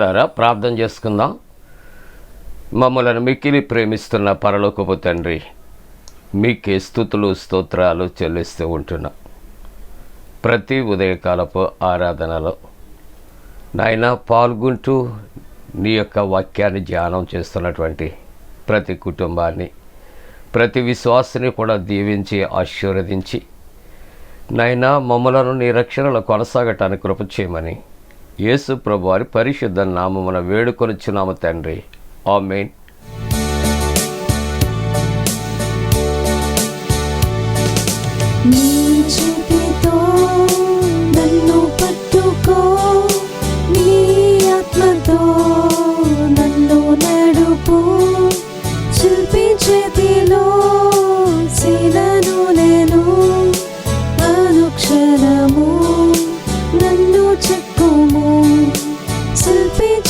ప్రియులారా ప్రార్థన చేసుకుందాం. మమ్మలను మిక్కిలి ప్రేమిస్తున్న పరలోకపు తండ్రి మీకే స్థుతులు స్తోత్రాలు చెల్లిస్తూ ఉంటున్నా. ప్రతి ఉదయకాలపు ఆరాధనలో నాయన పాల్గొంటూ నీ యొక్క వాక్యాన్ని ధ్యానం చేస్తున్నటువంటి ప్రతి కుటుంబాన్ని ప్రతి విశ్వాసిని కూడా దీవించి ఆశీర్వదించి నైనా మమ్మలను నీ రక్షణలో కొనసాగటానికి కృప చేయమని యేసు ప్రభు వారి పరిశుద్ధ నామమున వేడుకొనిచ్చున్నాము తండ్రి. ఆమెన్. నీ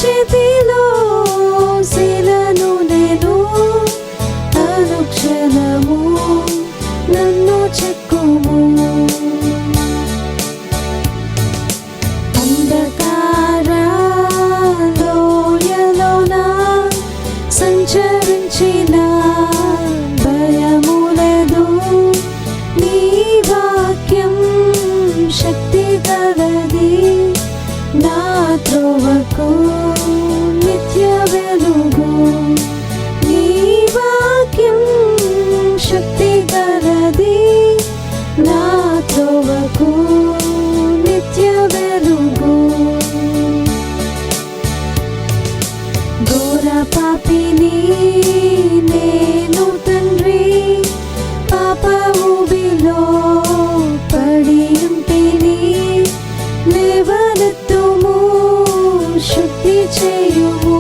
చేతిలో శీలను నేను అనుక్షణము నన్ను చెక్కుము. అంధకారలోయలోన సంచరించిన భయములేదు నీ వాక్యం శక్తి కలది నా త్రోవకు. പാദത്തുമോ ശുദ്ധി ചെയ്യുമോ?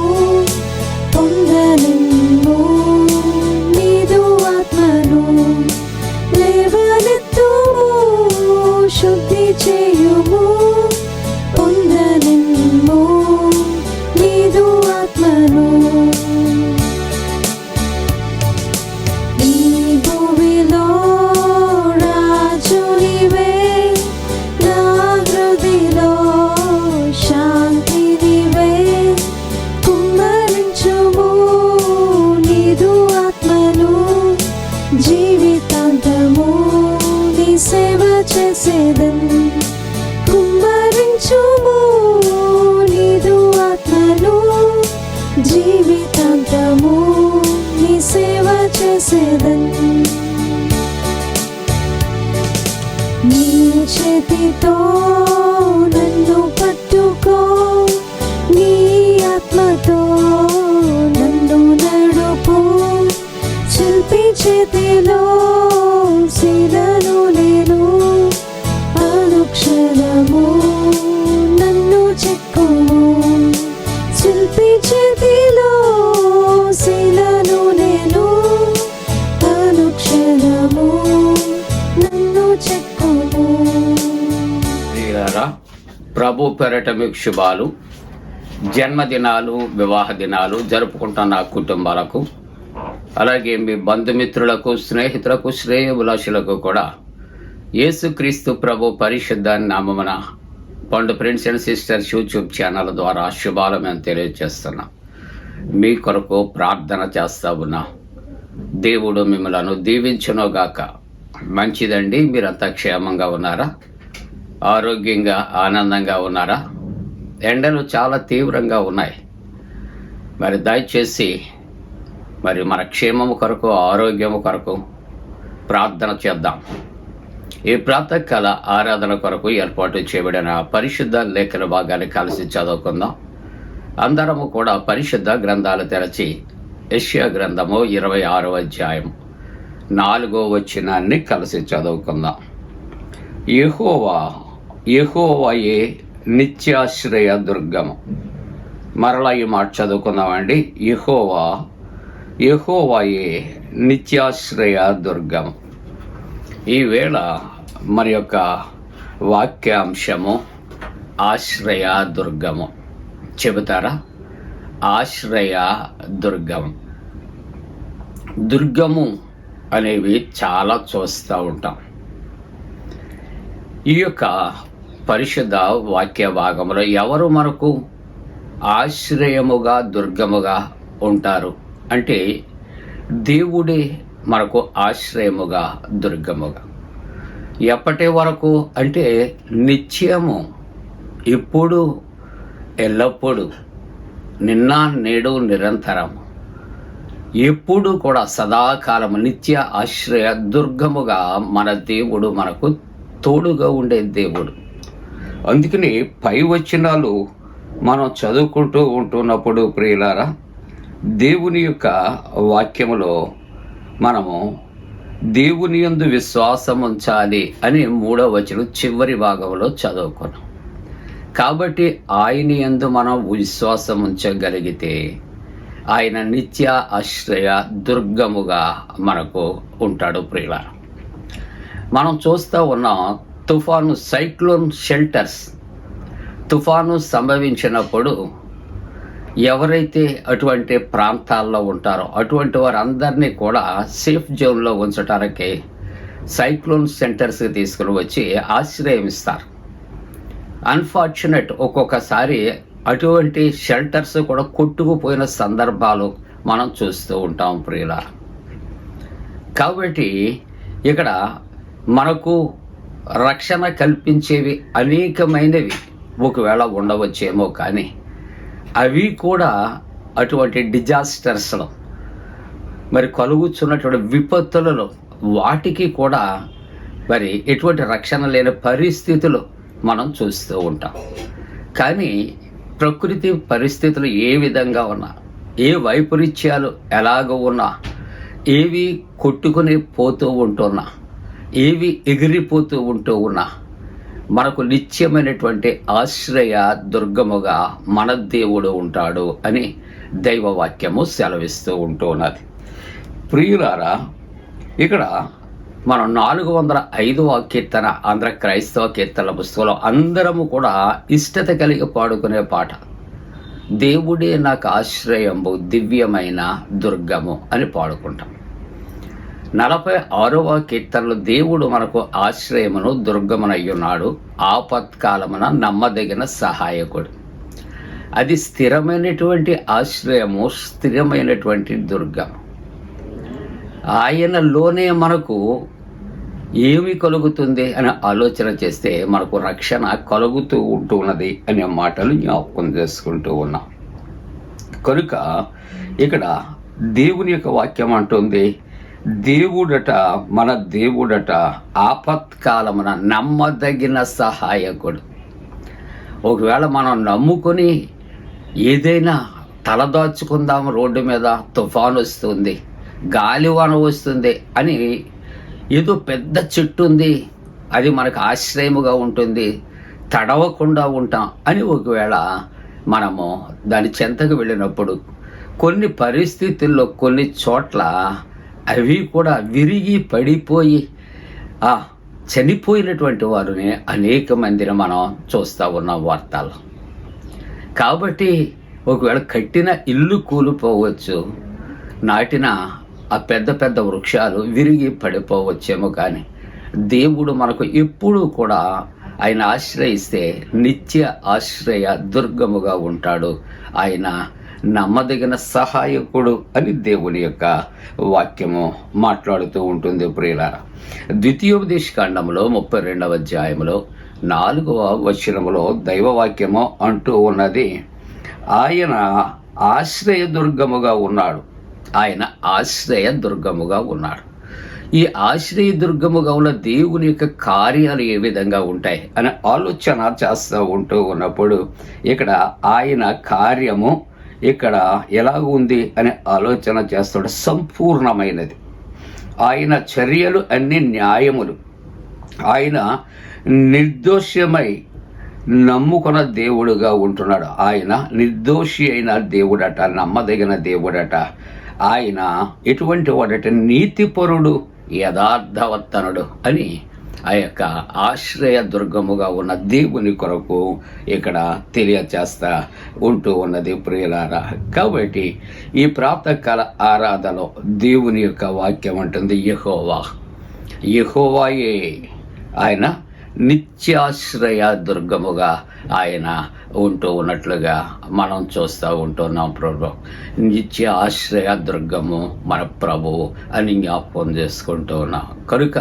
చేతితో ప్రియులారా ప్రభు పెరట మీకు శుభాలు జన్మదినాలు వివాహ దినాలు జరుపుకుంటున్న కుటుంబాలకు అలాగే మీ బంధుమిత్రులకు స్నేహితులకు శ్రేయభిలాషులకు కూడా యేసుక్రీస్తు ప్రభు పరిశుద్ధ నామమున పండు friends and sisters YouTube channel ద్వారా శుభాలు మేము తెలియజేస్తున్నాం. మీ కొరకు ప్రార్థన చేస్తా ఉన్నా. దేవుడు మిమ్మలను దీవించునోగాక. మంచిదండి మీరంతా క్షేమంగా ఉన్నారా? ఆరోగ్యంగా ఆనందంగా ఉన్నారా? ఎండలు చాలా తీవ్రంగా ఉన్నాయి. మరి దయచేసి మరి మన క్షేమము కొరకు ఆరోగ్యము కొరకు ప్రార్థన చేద్దాం. ఈ ప్రాతకాల ఆరాధన కొరకు ఏర్పాటు చేయబడిన పరిశుద్ధ లేఖన భాగాన్ని కలిసి చదువుకుందాం. అందరము కూడా పరిశుద్ధ గ్రంథాలు తెరచి యెషయా గ్రంథము ఇరవై ఆరో అధ్యాయం నాలుగో వచ్చినాన్ని కలిసి చదువుకుందాం. యహోవా యహోవయే నిత్యాశ్రయ దుర్గము. మరలా ఈ మాట చదువుకుందామండి యహోవా యెహోవాయే నిత్యాశ్రయ దుర్గము. ఈవేళ మరి యొక్క వాక్యాంశము ఆశ్రయ దుర్గము. చెబుతారా? ఆశ్రయ దుర్గం దుర్గము అనేవి చాలా చూస్తూ ఉంటాం. ఈ యొక్క పరిషద వాక్య భాగంలో ఎవరు మనకు ఆశ్రయముగా దుర్గముగా ఉంటారు? అంటే దేవుడే మనకు ఆశ్రయముగా దుర్గముగా. ఎప్పటి వరకు అంటే నిత్యము ఇప్పుడు ఎల్లప్పుడూ నిన్న నేడు నిరంతరం ఎప్పుడు కూడా సదాకాలం నిత్య ఆశ్రయ దుర్గముగా మన దేవుడు మనకు తోడుగా ఉండే దేవుడు. అందుకని పై వచనాలు మనం చదువుకుంటూ ఉంటున్నప్పుడు ప్రియులారా దేవుని యొక్క వాక్యములో మనము దేవుని యందు విశ్వాసం ఉంచాలి అని మూడవ వచనం చివరి భాగంలో చదువుకున్నాం. కాబట్టి ఆయన యందు మనం విశ్వాసం ఉంచగలిగితే ఆయన నిత్య ఆశ్రయ దుర్గముగా మనకు ఉంటాడు ప్రియుల మనం చూస్తూ ఉన్నాం తుఫాను సైక్లోన్ షెల్టర్స్. తుఫాను సంభవించినప్పుడు ఎవరైతే అటువంటి ప్రాంతాల్లో ఉంటారో అటువంటి వారందరినీ కూడా సేఫ్ జోన్లో ఉంచడానికి సైక్లోన్ సెంటర్స్కి తీసుకుని వచ్చి ఆశ్రయం ఇస్తారు. అన్ఫార్చునేట్ ఒక్కొక్కసారి అటువంటి షెల్టర్స్ కూడా కొట్టుకుపోయిన సందర్భాలు మనం చూస్తూ ఉంటాం ప్రియుల కాబట్టి ఇక్కడ మనకు రక్షణ కల్పించేవి అనేకమైనవి. ఒకవేళ ఉండవచ్చేమో కానీ అవి కూడా అటువంటి డిజాస్టర్స్లో. మరి కలుగుతున్నటువంటి విపత్తులలో వాటికి కూడా మరి ఎటువంటి రక్షణ లేని పరిస్థితులు మనం చూస్తూ ఉంటాం. కానీ ప్రకృతి పరిస్థితులు ఏ విధంగా ఉన్నా ఏ వైపరీత్యాలు ఎలాగ ఉన్నా ఏవి కొట్టుకుని పోతూ ఉంటున్నా ఏవి ఎగిరిపోతూ ఉంటూ ఉన్నా మనకు నిత్యమైనటువంటి ఆశ్రయ దుర్గముగా మన దేవుడు ఉంటాడు అని దైవవాక్యము సెలవిస్తూ ఉంటూ ఉన్నది. ప్రియులారా ఇక్కడ మనం నాలుగు వందల ఐదవ కీర్తన ఆంధ్ర క్రైస్తవ కీర్తనల పుస్తకంలో అందరము కూడా ఇష్టత కలిగి పాడుకునే పాట దేవుడే నాకు ఆశ్రయంబు దివ్యమైన దుర్గము అని పాడుకుంటాం. నలభై ఆరవ కీర్తనలు దేవుడు మనకు ఆశ్రయమును దుర్గమునయ్యున్నాడు. ఆపత్కాలమున నమ్మదగిన సహాయకుడు. అది స్థిరమైనటువంటి ఆశ్రయము స్థిరమైనటువంటి దుర్గం. ఆయనలోనే మనకు ఏమి కలుగుతుంది అని ఆలోచన చేస్తే మనకు రక్షణ కలుగుతూ ఉంటున్నది అనే మాటలు జ్ఞాపకం చేసుకుంటూ ఉన్నాం. కనుక ఇక్కడ దేవుని యొక్క వాక్యం అంటుంది దేవుడట మన దేవుడట ఆపత్కాలమున నమ్మదగిన సహాయకుడు. ఒకవేళ మనం నమ్ముకొని ఏదైనా తలదాచుకుందాం రోడ్డు మీద తుఫాను వస్తుంది గాలివాన వస్తుంది అని ఏదో పెద్ద చెట్టు ఉంది అది మనకు ఆశ్రయముగా ఉంటుంది తడవకుండా ఉంటాం అని ఒకవేళ మనము దాని చెంతకు వెళ్ళినప్పుడు కొన్ని పరిస్థితుల్లో కొన్ని చోట్ల అవి కూడా విరిగి పడిపోయి ఆ చనిపోయినటువంటి వారిని అనేక మందిని మనం చూస్తూ ఉన్నాం వార్తలు కాబట్టి ఒకవేళ కట్టిన ఇల్లు కూలిపోవచ్చు నాటిన ఆ పెద్ద పెద్ద వృక్షాలు విరిగి పడిపోవచ్చేమో కానీ దేవుడు మనకు ఎప్పుడూ కూడా ఆయన ఆశ్రయిస్తే నిత్య ఆశ్రయ దుర్గముగా ఉంటాడు. ఆయన నమ్మదగిన సహాయకుడు అని దేవుని యొక్క వాక్యము మాట్లాడుతూ ఉంటుంది ప్రియులార. ద్వితీయోపదేశ కాండంలో ముప్పై రెండవ అధ్యాయంలో నాలుగవ వచనములో దైవవాక్యము అంటూ ఉన్నది. ఆయన ఆశ్రయ దుర్గముగా ఉన్నాడు. ఆయన ఆశ్రయ దుర్గముగా ఉన్నాడు. ఈ ఆశ్రయ దుర్గముగా ఉన్న దేవుని యొక్క కార్యాలు ఏ విధంగా ఉంటాయి? అనే ఆలోచన చేస్తూ ఉంటూ ఉన్నప్పుడు ఇక్కడ ఆయన కార్యము ఇక్కడ ఎలా ఉంది అనే ఆలోచన చేస్తాడు. సంపూర్ణమైనది. ఆయన చర్యలు అన్ని న్యాయములు. ఆయన నిర్దోషమై నమ్ముకున్న దేవుడుగా ఉంటున్నాడు. ఆయన నిర్దోషి అయిన దేవుడట నమ్మదగిన దేవుడట. ఆయన ఎటువంటి వాడట? నీతిపరుడు యథార్థవర్తనుడు అని ఆ యొక్క ఆశ్రయ దుర్గముగా ఉన్న దేవుని కొరకు ఇక్కడ తెలియచేస్తా ఉంటూ ఉన్నది ప్రియులారా. కాబట్టి ఈ ప్రాతకాల ఆరాధనలో దేవుని యొక్క వాక్యం అంటుంది యహోవా యహోవాయే ఆయన నిత్యాశ్రయ దుర్గముగా ఆయన ఉంటూ ఉన్నట్లుగా మనం చూస్తూ ఉంటున్నాం ప్రభు. నిత్య ఆశ్రయ దుర్గము మన ప్రభువు అని జ్ఞాపకం చేసుకుంటూ ఉన్నాం. కనుక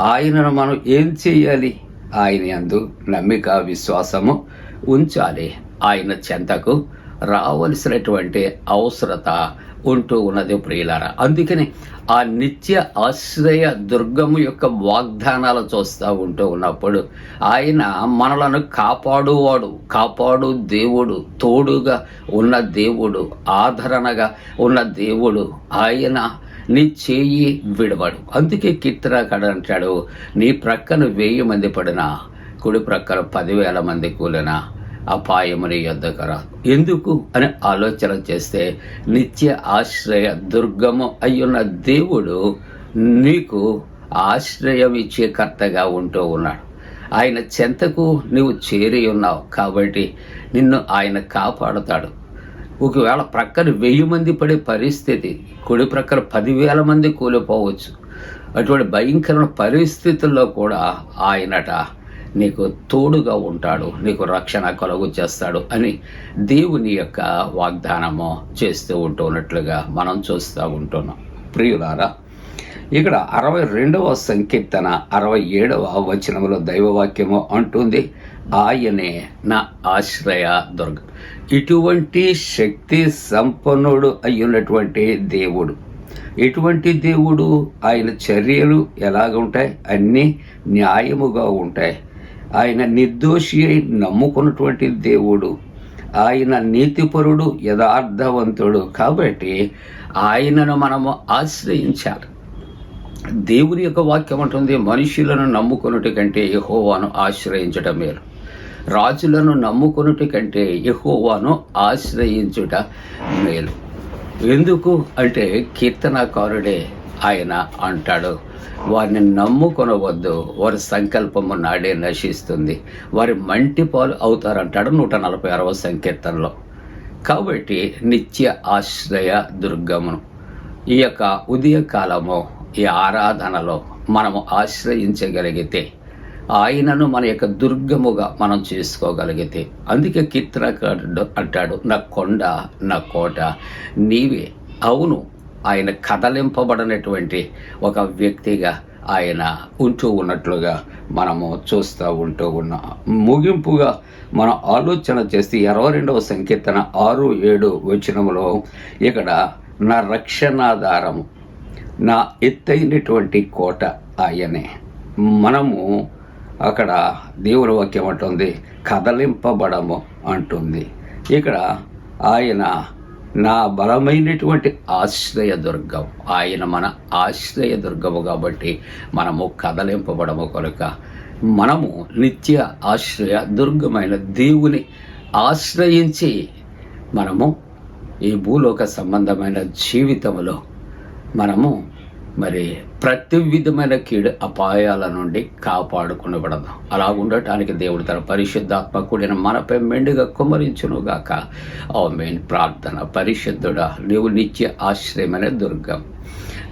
ఆయనను మనం ఏం చేయాలి? ఆయన యందు నమ్మిక విశ్వాసము ఉంచాలి. ఆయన చెంతకు రావలసినటువంటి అవసరత ఉంటూ ఉన్నది ప్రియులారా. అందుకని ఆ నిత్య ఆశ్రయ దుర్గము యొక్క వాగ్దానాలు చూస్తూ ఉంటూ ఉన్నప్పుడు ఆయన మనలను కాపాడువాడు కాపాడు దేవుడు తోడుగా ఉన్న దేవుడు ఆదరణగా ఉన్న దేవుడు. ఆయన నీ చేయి విడవడు. అందుకే కీర్తనకాడు అంటాడు నీ ప్రక్కన వెయ్యి మంది పడినా కుడి ప్రక్కన పదివేల మంది కూలినా అపాయముని యొద్దకు రాదు. ఎందుకు? అని ఆలోచన చేస్తే నిత్య ఆశ్రయ దుర్గము అయ్యున్న దేవుడు నీకు ఆశ్రయం ఇచ్చే కర్తగా ఉంటూ ఉన్నాడు. ఆయన చెంతకు నువ్వు చేరి ఉన్నావు కాబట్టి నిన్ను ఆయన కాపాడుతాడు. ఒకవేళ ప్రక్కన వెయ్యి మంది పడే పరిస్థితి కుడి ప్రక్కన పదివేల మంది కూలిపోవచ్చు. అటువంటి భయంకరమైన పరిస్థితుల్లో కూడా ఆయనట నీకు తోడుగా ఉంటాడు నీకు రక్షణ కలుగు చేస్తాడు అని దేవుని యొక్క వాగ్దానము చేస్తూ ఉంటున్నట్లుగా మనం చూస్తూ ఉంటున్నాం. ప్రియులారా ఇక్కడ అరవై రెండవ సంకీర్తన అరవై ఏడవ వచనంలో దైవవాక్యము అంటుంది ఆయనే నా ఆశ్రయ దుర్గం. ఇటువంటి శక్తి సంపన్నుడు అయ్యున్నటువంటి దేవుడు. ఎటువంటి దేవుడు ఆయన చర్యలు ఎలాగుంటాయి అన్నీ న్యాయముగా ఉంటాయి. ఆయన నిర్దోషి అయి నమ్ముకున్నటువంటి దేవుడు. ఆయన నీతిపరుడు యథార్థవంతుడు. కాబట్టి ఆయనను మనము ఆశ్రయించాలి. దేవుని యొక్క వాక్యం అంటుంది మనుషులను నమ్ముకొనుట కంటే యహోవాను ఆశ్రయించటం మేలు. రాజులను నమ్ముకునుట కంటే ఎహోవాను ఆశ్రయించుట మేలు. ఎందుకు అంటే కీర్తనకారుడే ఆయన అంటాడు వారిని నమ్ముకొనవద్దు వారి సంకల్పము నాడే నశిస్తుంది వారి మంటి పాలు అవుతారంటాడు నూట నలభై అరవ సంకీర్తనలో. కాబట్టి నిత్య ఆశ్రయ దుర్గమును ఈ యొక్క ఉదయకాలము ఈ ఆరాధనలో మనము ఆశ్రయించగలిగితే ఆయనను మన యొక్క దుర్గముగా మనం చేసుకోగలిగితే. అందుకే కీర్తనకారుడు అంటాడు నా కొండ నా కోట నీవే. అవును ఆయన కదలింపబడినటువంటి ఒక వ్యక్తిగా ఆయన ఉంటూ ఉన్నట్లుగా మనము చూస్తూ ఉంటూ ఉన్నాం. ముగింపుగా మనం ఆలోచన చేస్తే ఇరవై రెండవ సంకీర్తన ఆరు ఏడు వచనంలో ఇక్కడ నా రక్షణాధారము నా ఎత్తైనటువంటి కోట ఆయనే. మనము అక్కడ దేవుని వాక్యం అంటుంది కదలింపబడము అంటుంది. ఇక్కడ ఆయన నా బలమైనటువంటి ఆశ్రయ దుర్గం ఆయన మన ఆశ్రయదుర్గము కాబట్టి మనము కదలింపబడము కనుక మనము నిత్య ఆశ్రయ దుర్గమైన దేవుని ఆశ్రయించి మనము ఈ భూలోక సంబంధమైన జీవితంలో మనము మరి ప్రతి విధమైన కీడు అపాయాల నుండి కాపాడుకునబడదాం అలా ఉండటానికి దేవుడు తన పరిశుద్ధాత్మ కూడిన మనపై మెండుగా కుమరించునుగాక. ఓ మెయిన్ ప్రార్థన. పరిశుద్ధుడా నీవు నిత్య ఆశ్రయమైన దుర్గం.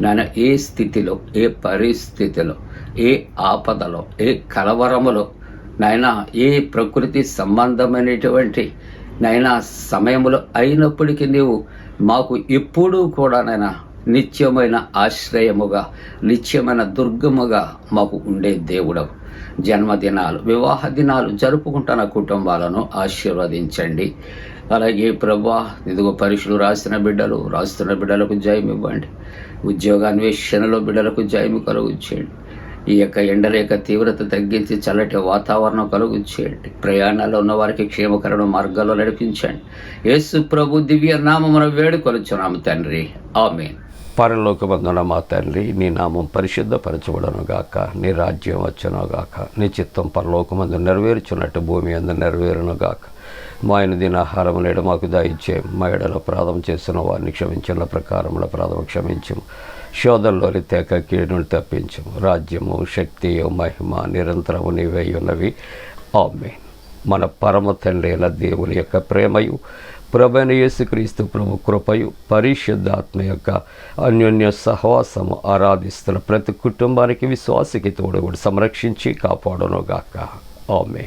నాయన ఏ స్థితిలో ఏ పరిస్థితిలో ఏ ఆపదలో ఏ కలవరములో నాయన ఏ ప్రకృతి సంబంధమైనటువంటి నైనా సమయంలో అయినప్పటికీ నీవు మాకు ఎప్పుడూ కూడా నైనా నిత్యమైన ఆశ్రయముగా నిత్యమైన దుర్గముగా మాకు ఉండే దేవుడవు. జన్మదినాలు వివాహ దినాలు జరుపుకుంటున్న కుటుంబాలను ఆశీర్వదించండి. అలాగే ప్రభా ఇదిగో పరీక్షలు రాసిన బిడ్డలు రాస్తున్న బిడ్డలకు జయం ఇవ్వండి. ఉద్యోగాన్వేషణలో బిడ్డలకు జయం కలుగు చేయండి ఈ యొక్క ఎండల యొక్క తీవ్రత తగ్గించి చల్లటి వాతావరణం కలుగు చేయండి ప్రయాణాల్లో ఉన్న వారికి క్షేమకరణ మార్గాల్లో నడిపించండి. యేసు ప్రభు దివ్య నామమున వేడుకొలుచున్నాము తండ్రి. ఆమెన్. పరలోకమందున మా తండ్రి నీ నామం పరిశుద్ధపరచబడను గాక నీ రాజ్యం వచ్చును గాక నీ చిత్తం పరలోకమందు నెరవేర్చున్నట్టు భూమి అందు నెరవేరును గాక మా ఆయన దీని ఆహారం లేడు మాకు దాయించే మా ఎడలో ప్రాధం చేసిన వారిని క్షమించిన ప్రకారముల ప్రాధం క్షమించము. శోధంలోని తేక కీడును తప్పించము. రాజ్యము శక్తియు మహిమ నిరంతరము నీవై ఉన్నవి. ఆమె మన పరమ తండ్రి అయిన దేవుని యొక్క ప్రేమయు ప్రభైన యేసుక్రీస్తు ప్రభు కృపయు పరిశుద్ధాత్మ యొక్క అన్యోన్య సహవాసము ఆరాధిస్తున్న ప్రతి కుటుంబానికి విశ్వాసకి తోడు కూడా సంరక్షించి కాపాడనుగాక. ఆమె